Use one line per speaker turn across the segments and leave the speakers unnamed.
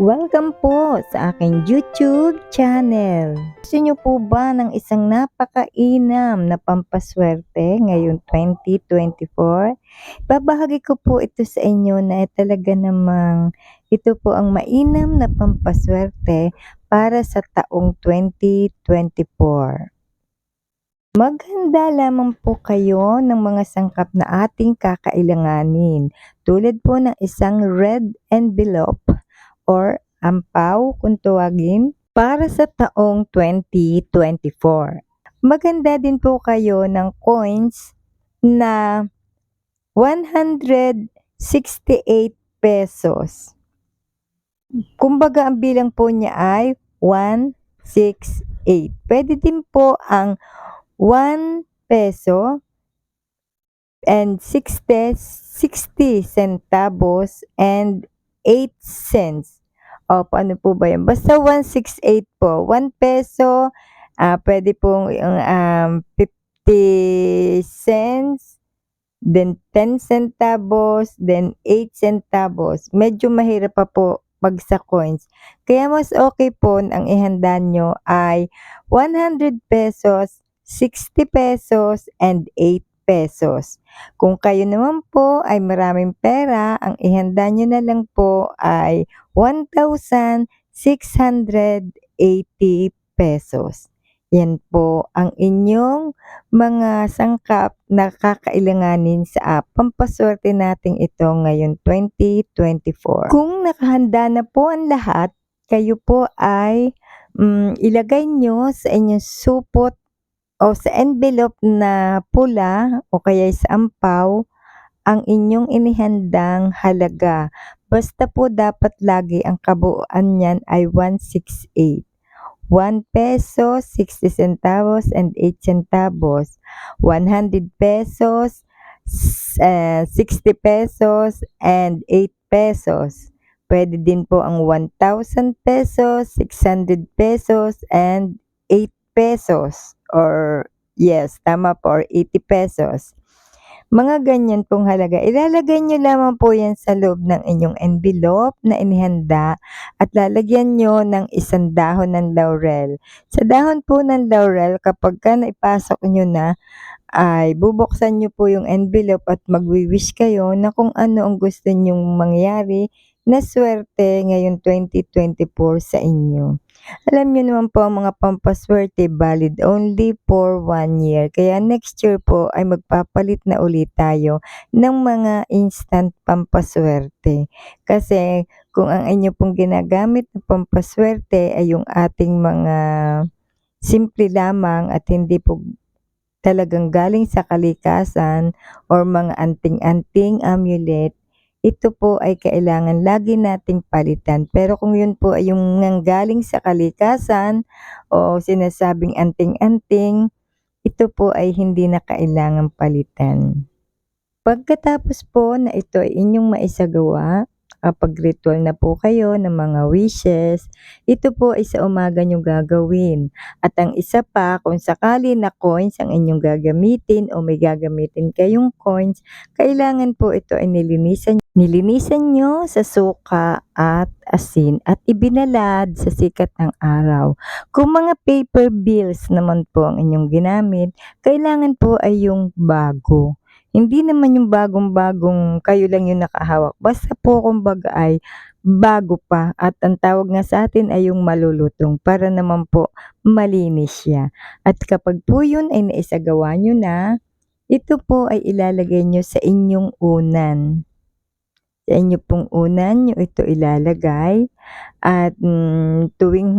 Welcome po sa aking YouTube channel. Gusto niyo po ba ng isang napakainam na pampaswerte ngayong 2024? Babahagi ko po ito sa inyo na talaga namang ito po ang mainam na pampaswerte para sa taong 2024. Maghanda lamang po kayo ng mga sangkap na ating kakailanganin tulad po ng isang red envelope or ampaw kung tawagin para sa taong 2024. Maganda din po kayo ng coins na 168 pesos. Kumbaga ang bilang po niya ay 168. Pwede din po ang 1 peso and 60, 60 centavos and 8 cents. O, paano po ba yun? Basta 168 po. 1 peso, ah pwede pong um, 50 cents, then 10 centavos, then 8 centavos. Medyo mahirap pa po pag sa coins. Kaya mas okay po ang ihanda nyo ay 100 pesos, 60 pesos, and 8 pesos. Kung kayo naman po ay maraming pera, ang ihanda nyo na lang po ay 1,680 pesos. Yan po ang inyong mga sangkap na kakailanganin sa pampaswerte nating ito ngayon 2024. Kung nakahanda na po ang lahat, kayo po ay um, ilagay nyo sa inyong supot o sa envelope na pula o kaya sa ampaw ang inyong inihandang halaga. Basta po dapat lagi ang kabuuan niyan ay 168. 1 peso, 60 centavos, and 8 centavos. 100 pesos, uh, 60 pesos, and 8 pesos. Pwede din po ang 1,000 pesos, 600 pesos, and 8 pesos. Or, yes, tama po, or 80 pesos. Mga ganyan pong halaga. Ilalagay nyo lamang po yan sa loob ng inyong envelope na inihanda at lalagyan nyo ng isang dahon ng laurel. Sa dahon po ng laurel, kapag ka naipasok nyo na, ay bubuksan nyo po yung envelope at magwi-wish kayo na kung ano ang gusto nyong mangyari na swerte ngayong 2024 sa inyo. Alam niyo naman po ang mga pampaswerte valid only for one year. Kaya next year po ay magpapalit na ulit tayo ng mga instant pampaswerte. Kasi kung ang inyo pong ginagamit na pampaswerte ay yung ating mga simple lamang at hindi po talagang galing sa kalikasan or mga anting-anting amulet, ito po ay kailangan lagi nating palitan. Pero kung yun po ay yung nanggaling sa kalikasan o sinasabing anting-anting, ito po ay hindi na kailangan palitan. Pagkatapos po na ito ay inyong maisagawa, kapag ritual na po kayo ng mga wishes, ito po ay sa umaga nyo gagawin. At ang isa pa, kung sakali na coins ang inyong gagamitin o may gagamitin kayong coins, kailangan po ito ay nilinisan Nilinisan nyo sa suka at asin at ibinalad sa sikat ng araw. Kung mga paper bills naman po ang inyong ginamit, kailangan po ay yung bago. Hindi naman yung bagong-bagong kayo lang yung nakahawak. Basta po kumbaga ay bago pa at ang tawag nga sa atin ay yung malulutong para naman po malinis siya. At kapag po yun ay naisagawa nyo na, ito po ay ilalagay nyo sa inyong unan. Sa inyo pong unan nyo ito ilalagay at mm, tuwing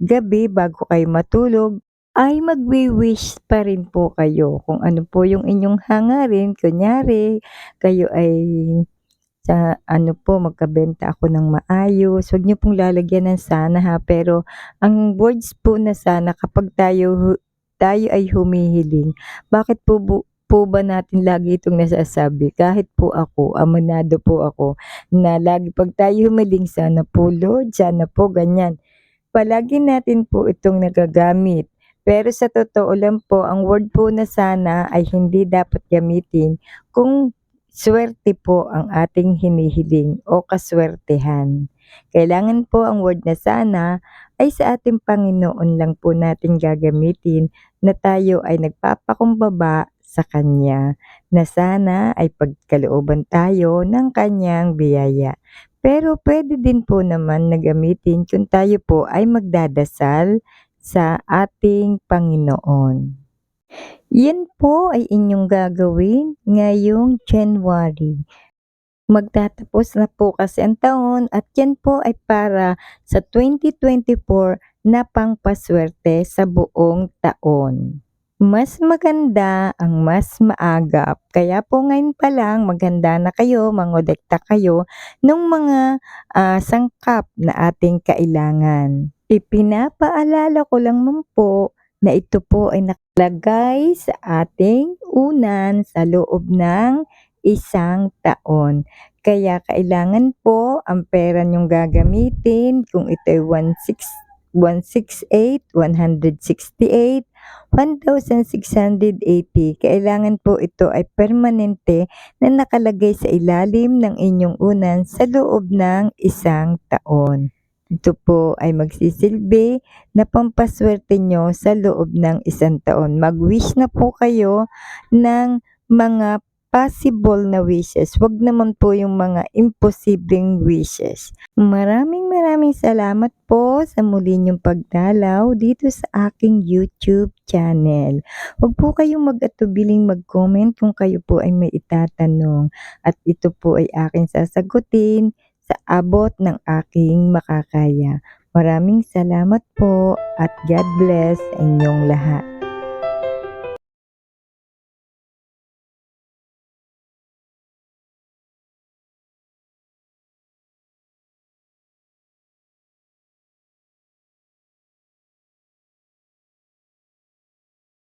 gabi bago kayo matulog, ay magwi-wish pa rin po kayo kung ano po yung inyong hangarin. Kunyari, kayo ay sa ano po, magkabenta ako ng maayos. Huwag niyo pong lalagyan ng sana ha. Pero ang words po na sana kapag tayo tayo ay humihiling, bakit po bu po ba natin lagi itong nasasabi? Kahit po ako, amanado po ako, na lagi pag tayo humiling, sana po Lord, sana po ganyan. Palagi natin po itong nagagamit. Pero sa totoo lang po, ang word po na sana ay hindi dapat gamitin kung swerte po ang ating hinihiling o kaswertehan. Kailangan po ang word na sana ay sa ating Panginoon lang po natin gagamitin na tayo ay nagpapakumbaba sa Kanya na sana ay pagkalooban tayo ng Kanyang biyaya. Pero pwede din po naman na gamitin kung tayo po ay magdadasal sa ating Panginoon. Yan po ay inyong gagawin ngayong January. Magtatapos na po kasi ang taon at yan po ay para sa 2024 na pangpaswerte sa buong taon. Mas maganda ang mas maagap. Kaya po ngayon pa lang maghanda na kayo, mangolekta kayo ng mga ah, sangkap na ating kailangan. Ipinapaalala ko lang naman po na ito po ay nakalagay sa ating unan sa loob ng isang taon. Kaya kailangan po ang pera niyong gagamitin kung ito ay 16 168, 168, 1,680. Kailangan po ito ay permanente na nakalagay sa ilalim ng inyong unan sa loob ng isang taon. Ito po ay magsisilbi na pampaswerte nyo sa loob ng isang taon. Mag-wish na po kayo ng mga possible na wishes. Huwag naman po yung mga imposibleng wishes. Maraming maraming salamat po sa muli niyong pagdalaw dito sa aking YouTube channel. Huwag po kayong mag-atubiling mag-comment kung kayo po ay may itatanong. At ito po ay aking sasagutin sa abot ng aking makakaya. Maraming salamat po at God bless inyong lahat.